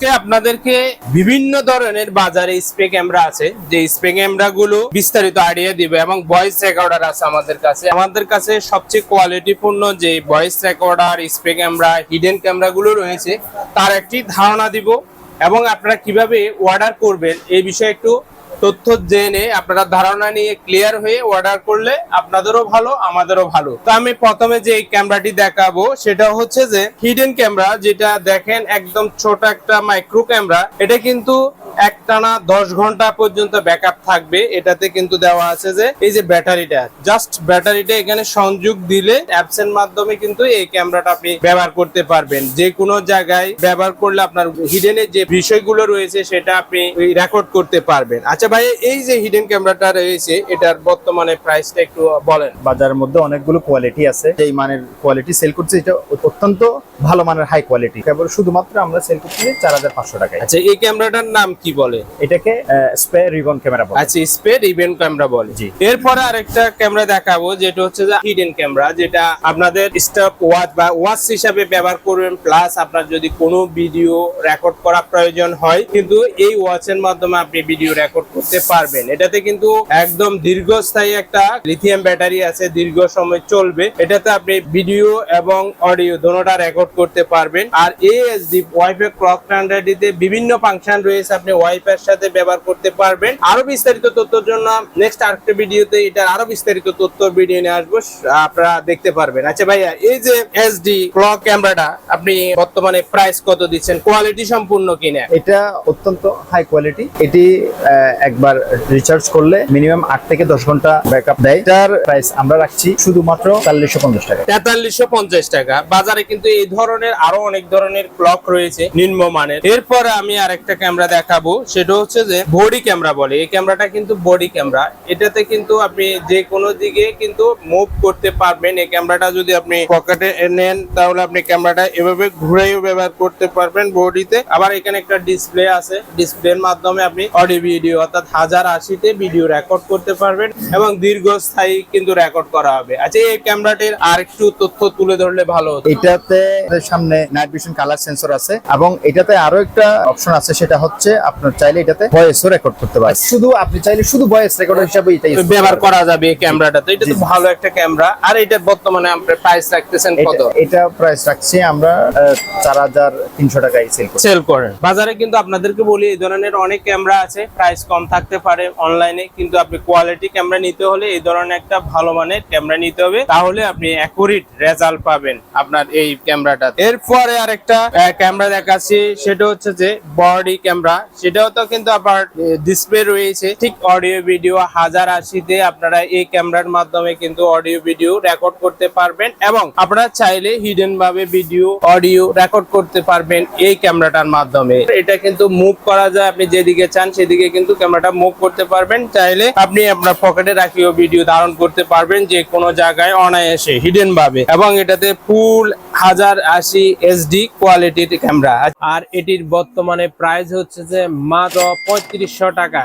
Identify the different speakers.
Speaker 1: আপনাদেরকে বিভিন্ন ধরনের বাজারে স্প্রে ক্যামেরা আছে। যে স্প্রে ক্যামেরা গুলো বিস্তারিত আইডিয়া দিবে এবং ভয়েস রেকর্ডার আছে আমাদের কাছে। আমাদের কাছে সবচেয়ে কোয়ালিটিপূর্ণ যে voice recorder spray camera hidden camera গুলো রয়েছে, তার একটি ধারণা দিব এবং আপনারা কীভাবে অর্ডার করবেন এই বিষয়ে একটু তথ্য জেনে আপনারা ধারণা নিয়ে ক্লিয়ার হয়ে অর্ডার করলে আপনাদেরও ভালো, আমাদেরও ভালো। তো আমি প্রথমে যে ক্যামেরাটি দেখাবো, সেটা হচ্ছে যে হিডেন ক্যামেরা যেটা দেখেন একদম ছোট একটা মাইক্রো ক্যামেরা এটা কিন্তু একটানা দশ ঘণ্টা পর্যন্ত ব্যাকআপ থাকবে। এটাতে কিন্তু দেওয়া আছে যে এই যে ব্যাটারিটা জাস্ট ব্যাটারিটা এখানে সংযোগ দিলে অ্যাপস এর মাধ্যমে কিন্তু এই ক্যামেরাটা আপনি ব্যবহার করতে পারবেন। যে কোনো জায়গায় ব্যবহার করলে আপনার হিডেনের যে বিষয়গুলো রয়েছে, সেটা আপনি রেকর্ড করতে পারবেন। আচ্ছা ভাই এই যে হিডেন ক্যামেরাটা রয়েছে এটার বর্তমানে প্রাইসটা একটু বলেন।
Speaker 2: বাজারের মধ্যে অনেকগুলো কোয়ালিটি আছে। এই মানের কোয়ালিটি সেল করছে এটা অত্যন্ত ভালো মানের হাই কোয়ালিটি কেবল শুধুমাত্র আমরা সেল করছি চার হাজার পাঁচশো টাকায়।
Speaker 1: আচ্ছা এই ক্যামেরাটার নাম কি বলে?
Speaker 2: এটাকে স্পে রিবন ক্যামেরা বলে।
Speaker 1: আচ্ছা স্পেড ইভেন্ট ক্যামেরা বলে।
Speaker 2: জি।
Speaker 1: এরপরে আরেকটা ক্যামেরা দেখাবো যেটা হচ্ছে যে হিডেন ক্যামেরা যেটা আপনাদের স্টপ ওয়াচ বা ওয়াচ হিসাবে ব্যবহার করবেন প্লাস আপনার যদি কোনো ভিডিও রেকর্ড করা প্রয়োজন হয় কিন্তু এই ওয়াচের মাধ্যমে আপনি ভিডিও রেকর্ড করতে পারবেন। এটাতে কিন্তু একদম দীর্ঘস্থায়ী একটা লিথিয়াম ব্যাটারি আছে, দীর্ঘ সময় চলবে। এটাতে আপনি ভিডিও এবং অডিও দোনোটা রেকর্ড করতে পারবেন। আর A S D WiFi clock স্ট্যান্ডার্ডিতে বিভিন্ন ফাংশন রয়েছে, আপনি ওয়াইফাই সাথে ব্যবহার করতে পারবেন। আরও বিস্তারিত তথ্যের জন্য নেক্সট আরেকটা ভিডিওতে এটা আরও বিস্তারিত তথ্য ভিডিও নিয়ে আসব, আপনারা দেখতে পারবেন। আচ্ছা ভাইয়া, এই যে এসডি ক্লক ক্যামেরাটা আপনি বর্তমানে প্রাইস কত দিচ্ছেন? কোয়ালিটি সম্পূর্ণ কিনা?
Speaker 2: এটা অত্যন্ত হাই কোয়ালিটি এটি একবার রিচার্জ করলে মিনিমাম আট থেকে দশ ঘণ্টা ব্যাকআপ দেয়। এটার প্রাইস আমরা রাখছি শুধুমাত্র চাল্লিশশো পঞ্চাশ টাকা।
Speaker 1: তেতাল্লিশশো পঞ্চাশ টাকা। বাজারে কিন্তু এই ধরনের আরও অনেক ধরনের ক্লক রয়েছে, নিম্নমানের। এরপরে আমি আর একটা ক্যামেরা দেখাবো, সেটা হচ্ছে যে বডি ক্যামেরা বলে। এই ক্যামেরাটা কিন্তু বডি ক্যামেরা এটাতে কিন্তু আপনি যে কোনো দিকে কিন্তু মুভ করতে পারবেন। এই ক্যামেরাটা যদি আপনি পকেটে নেন, তাহলে আপনি ক্যামেরাটা এভাবে ঘুরেও ব্যবহার করতে পারবেন বডিতে আবার এখানে একটা ডিসপ্লে আছে। ডিসপ্লের মাধ্যমে আপনি অডিও ভিডিও হাজার আশিতে ভিডিও রেকর্ড করতে পারবেন এবং দীর্ঘস্থায়ী কিন্তু রেকর্ড করা হবে। আচ্ছা এই ক্যামেরাটির আর একটু তথ্য তুলে ধরলে ভালো হতো।
Speaker 2: এটাতে সামনে নাইট ভিশন কালার সেন্সর আছে এবং এটাতে আরও একটা অপশন আছে সেটা হচ্ছে আপনার চাইলে এটাতে ভয়েসও রেকর্ড করতে পারেন। শুধু আপনি চাইলে শুধু ভয়েস রেকর্ড হিসাবে এটা use করতে
Speaker 1: ব্যবহার করা যাবে এই ক্যামেরাটাতে এটা তো ভালো একটা ক্যামেরা আর এটা বর্তমানে আপনার প্রাইস রাখতেছেন কত?
Speaker 2: এটা- এটা প্রাইস রাখছি আমরা চার হাজার তিনশো টাকায় সেল করি
Speaker 1: সেল করেন। বাজারে কিন্তু আপনাদেরকে বলি এই ধরনের অনেক ক্যামেরা আছে প্রাইস কম থাকতে পারে অনলাইনে কিন্তু আপনি কোয়ালিটি ক্যামেরা নিতে হলে এই ধরনের একটা ভালো মানের ক্যামেরা নিতে হবে। তাহলে আপনি অ্যাকুরেট রেজাল্ট পাবেন আপনার এই ক্যামেরাটা এরপরে আরেকটা ক্যামেরা দেখাচ্ছি, সেটা হচ্ছে যে বডি ক্যামেরা সেটাও তো কিন্তু আবার ডিসপ্লে রয়েছে। ঠিক অডিও ভিডিও হাজার আশিতে আপনারা এই ক্যামেরার মাধ্যমে কিন্তু অডিও ভিডিও রেকর্ড করতে পারবেন এবং আপনারা চাইলে হিডেন ভাবে ভিডিও অডিও রেকর্ড করতে পারবেন এই ক্যামেরাটার মাধ্যমে। এটা কিন্তু মুভ করা যায়, আপনি যেদিকে চান সেদিকে কিন্তু ক্যামেরাটা মুভ করতে পারবেন, চাইলে আপনি আপনার পকেটে রাখিও ভিডিও ধারণ করতে পারবেন যে কোনো জায়গায় অনায়াসে হিডেন ভাবে। এবং এটাতে ফুল হাজার আশি এসডি কোয়ালিটির ক্যামেরা আর এটির বর্তমানে প্রাইস হচ্ছে যে মাত্র পঁয়ত্রিশশো টাকা।